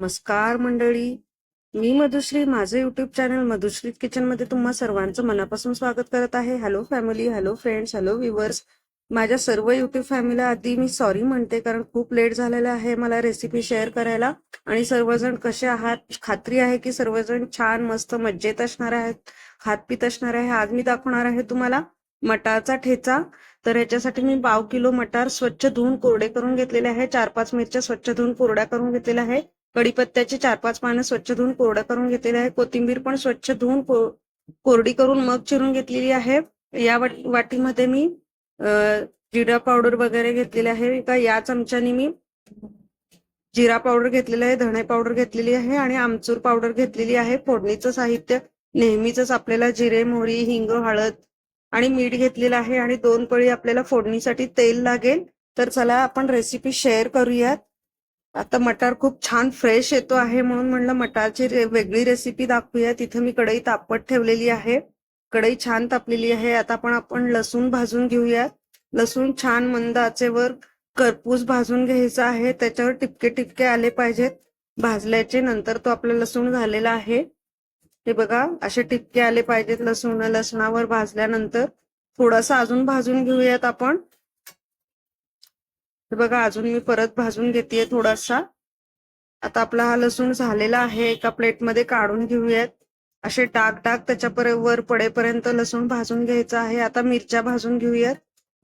नमस्कार मंडळी. मी मधुश्री. माझं युट्यूब चॅनल मधुश्री किचनमध्ये तुम्हा सर्वांचं मनापासून स्वागत करत आहे. Hello family hello friends hello viewers माझ्या सर्व युट्यूब फॅमिलीला आधी मी सॉरी म्हणते कारण खूप लेट झालेला आहे मला रेसिपी शेअर करायला. आणि सर्वजण कसे आहात? खात्री आहे की सर्वजण छान मस्त मज्जेत असणार आहेत. खात पित असणार आहे. आज मी दाखवणार आहे तुम्हाला मटारचा ठेचा. तर याच्यासाठी मी पाव किलो मटार स्वच्छ धुवून कोरडे करून घेतलेले आहे. चार पाच मिरच्या स्वच्छ धुवून कोरड्या करून घेतलेल्या आहे. कढीपत्त्याची चार पाच पानं स्वच्छ धुवून कोरड्या करून घेतलेले आहे. कोथिंबीर पण स्वच्छ धुवून को- कोरडी करून मग चिरून घेतलेली आहे. या वाटीमध्ये मी जिरा पावडर वगैरे घेतलेली आहे. का या चमच्याने मी जिरा पावडर घेतलेला आहे धणे पावडर घेतलेली आहे आणि आमचूर पावडर घेतलेली आहे. फोडणीचं साहित्य नेहमीच आपल्याला जिरे मोहरी हिंग हळद आणि मीठ घेतलेलं आहे आणि दोन पळी आपल्याला फोडणीसाठी तेल लागेल. तर चला आपण रेसिपी शेअर करूयात. आता मटार खूप छान फ्रेश येतो आहे म्हणून म्हणलं मटारची रे- वेगळी रेसिपी दाखवूया. तिथे मी कढई तापत ठेवलेली आहे. कढई छान तापलेली आहे. आता आपण आपण लसूण भाजून घेऊयात. लसूण छान मंद आचेवर करपूस भाजून घ्यायचा आहे. त्याच्यावर टिपके टिपके आले पाहिजेत. भाजल्याचे नंतर तो आपला लसूण झालेला आहे. हे बघा असे टिपके आले पाहिजेत लसूण लसणावर भाजल्यानंतर थोडासा अजून भाजून घेऊयात आपण. हे बघा अजून मी परत भाजून घेतेय थोडासा. आता आपला हा लसूण झालेला आहे एका प्लेटमध्ये काढून घेऊयात. असे डाग डाग त्याच्या वर पडेपर्यंत लसूण भाजून घ्यायचा आहे. आता मिरच्या भाजून घेऊयात.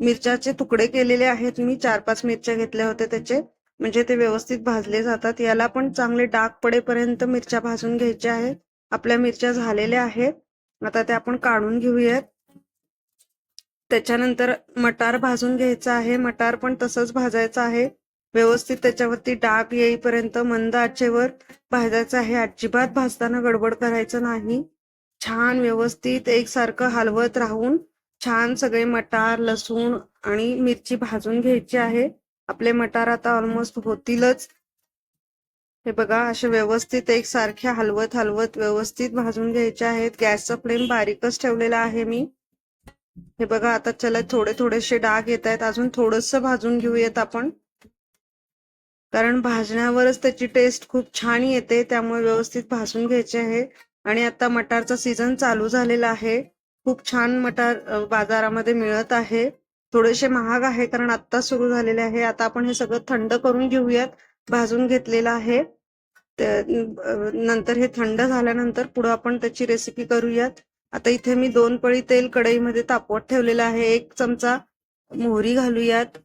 मिरच्याचे तुकडे केलेले आहेत मी चार पाच मिरच्या घेतल्या होत्या त्याचे. म्हणजे ते व्यवस्थित भाजले जातात. याला पण चांगले डाग पडेपर्यंत मिरच्या भाजून घ्यायच्या आहेत. आपल्या मिरच्या झालेल्या आहेत. आता त्या आपण काढून घेऊयात. त्याच्यानंतर मटार भाजून घ्यायचा आहे. मटार पण तसंच भाजायचं आहे. व्यवस्थित त्याच्यावरती डाग येईपर्यंत मंद आचेवर भाजायचं आहे. अजिबात भाजताना गडबड करायचं नाही. छान व्यवस्थित एकसारखं हलवत राहून छान सगळे मटार लसूण आणि मिरची भाजून घ्यायची आहे. आपले मटार आता ऑलमोस्ट होतीलच. हे बघा असे व्यवस्थित एकसारखे हलवत हलवत व्यवस्थित भाजून घ्यायचे आहेत. गॅसचा फ्लेम बारीकच ठेवलेला आहे मी. हे बघा आता चला थोडे थोडेसे डाग येत आहेत. अजून थोडस भाजून घेऊयात आपण. कारण भाजण्यावरच त्याची टेस्ट खूप छान येते त्यामुळे व्यवस्थित भाजून घ्यायचे आहे. आणि आता मटारचा सीझन चालू झालेला आहे. खूप छान मटार बाजारामध्ये मिळत आहे. थोडेसे महाग आहे कारण आत्ता सुरू झालेले आहे. आता आपण हे सगळं थंड करून घेऊयात. भाजून घेतलेलं आहे. नंतर हे थंड झाल्यानंतर पुढे आपण त्याची रेसिपी करूयात. आता इथे मी दोन पळी तेल कढईमध्ये तापवत ठेवलेलं आहे. एक चमचा मोहरी घालूयात.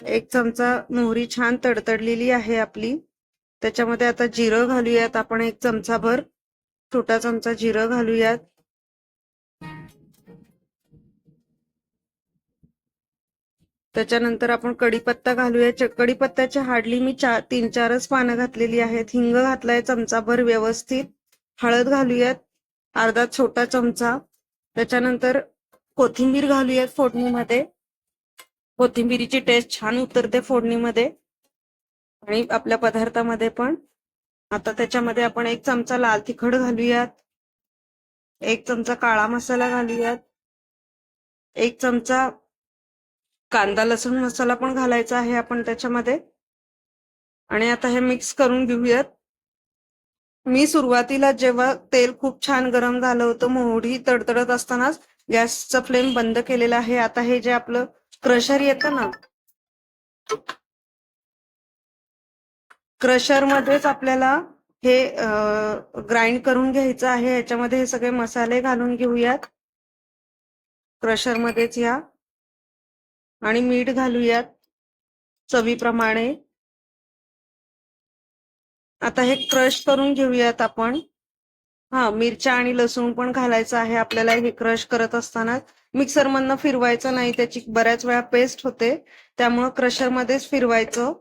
एक चमचा मोहरी छान तडतडलेली आहे आपली. त्याच्यामध्ये आता जिरं घालूयात आपण एक चमचाभर. छोटा चमचा जिरं घालूयात. त्याच्यानंतर आपण कडीपत्ता घालूया. कडीपत्त्याची हाडली मी चार तीन चारच पानं घातलेली आहेत. हिंग घातलाय चमचाभर व्यवस्थित. हळद घालूयात. अर्धा छोटा चमचा. त्याच्यानंतर कोथिंबीर घालूयात फोडणीमध्ये. कोथिंबीरीची टेस्ट छान उतरते फोडणीमध्ये. आणि आपल्या पदार्थामध्ये पण. आता त्याच्यामध्ये आपण एक चमचा लाल तिखट घालूयात. एक चमचा काळा मसाला घालूयात. एक चमचा कांदा लसूण मसाला पण घालायचा आहे आपण त्याच्यामध्ये. आणि आता हे मिक्स करून घेऊयात. मी सुरुवातीला जेव्हा तेल खूप छान गरम झालं होतं मोहरी तडतडत असतानाच गॅसचा फ्लेम बंद केलेला आहे. आता हे जे आपलं क्रशर येतं ना क्रशर मध्येच आपल्याला हे ग्राइंड करून घ्यायचं आहे. याच्यामध्ये हे सगळे मसाले घालून घेऊयात. क्रशर मध्येच या आणि मीठ घालूयात चवीप्रमाणे. आता हे क्रश करून घेऊयात आपण. हा मिरच्या आणि लसूण पण घालायचं आहे. आपल्याला हे क्रश करत असताना मिक्सर मधनं फिरवायचं नाही. त्याची बऱ्याच वेळा पेस्ट होते. त्यामुळं क्रशर मध्येच फिरवायचं.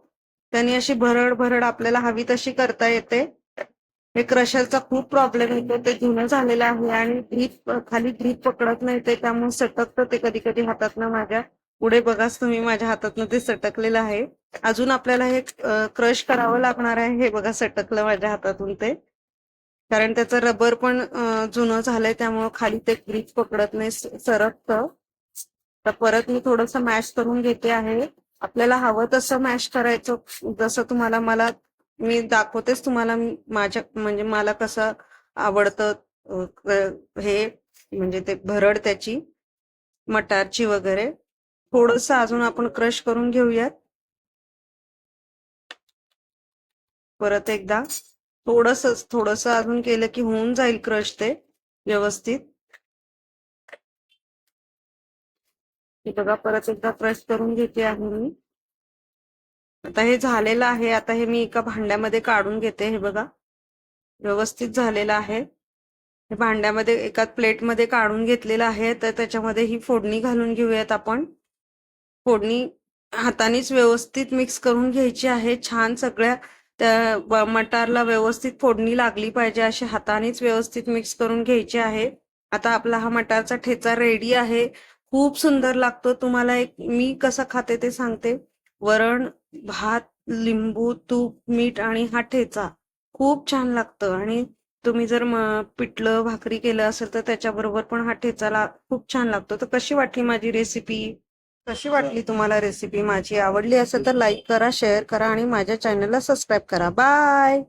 त्यांनी अशी भरड भरड आपल्याला हवी तशी करता येते. हे क्रशरचा खूप प्रॉब्लेम येतो. ते जुनं झालेलं आहे आणि ग्रीप खाली ग्रीप पकडत नाही. ते त्यामुळे सटकतं ते कधी कधी हातातनं माझ्या पुढे बघाच तुम्ही माझ्या हातातनं ते सटकलेलं आहे. अजून आपल्याला हे क्रश करावं लागणार आहे हे बघा सटकलं माझ्या हातातून ते. कारण त्याचं रबर पण जुनं झालंय त्यामुळं खाली ते ग्रीप पकडत नाही सरकत सरकतं. तर परत मी थोडस मॅश करून घेते आहे. आपल्याला हवं तसं मॅश करायचं. जसं तुम्हाला मला मी दाखवतेच तुम्हाला माझ्या म्हणजे मला कसं आवडतं हे म्हणजे ते भरड त्याची मटारची वगैरे. थोडस अजून आपण क्रश करून घेऊयात. परत एकदा. थोडस थोडस अजून केलं की होऊन जाईल क्रश ते व्यवस्थित. बघा परत एकदा क्रश करून घेते आहे मी. आता हे झालेलं आहे. आता हे मी एका भांड्यामध्ये काढून घेते हे बघा. व्यवस्थित झालेलं आहे. हे भांड्यामध्ये एका प्लेटमध्ये काढून घेतलेलं आहे. तर त्याच्यामध्ये ही फोडणी घालून घेऊयात आपण. फोडणी हातानेच व्यवस्थित मिक्स करून घ्यायची आहे. छान सगळ्या त्या मटारला व्यवस्थित फोडणी लागली पाहिजे. अशी हातानेच व्यवस्थित मिक्स करून घ्यायची आहे. आता आपला हा मटारचा ठेचा रेडी आहे. खूप सुंदर लागतो. तुम्हाला एक मी कसं खाते ते सांगते. वरण भात लिंबू तूप मीठ आणि हा ठेचा. खूप छान लागतं. आणि तुम्ही जर पिठलं भाकरी केलं असेल तर त्याच्याबरोबर पण हा ठेचाला खूप छान लागतो. तर कशी वाटली माझी रेसिपी कशी वाटली तुम्हाला रेसिपी माझी आवडली असेल तर लाईक करा शेअर करा आणि माझ्या चॅनलला सबस्क्राईब करा. बाय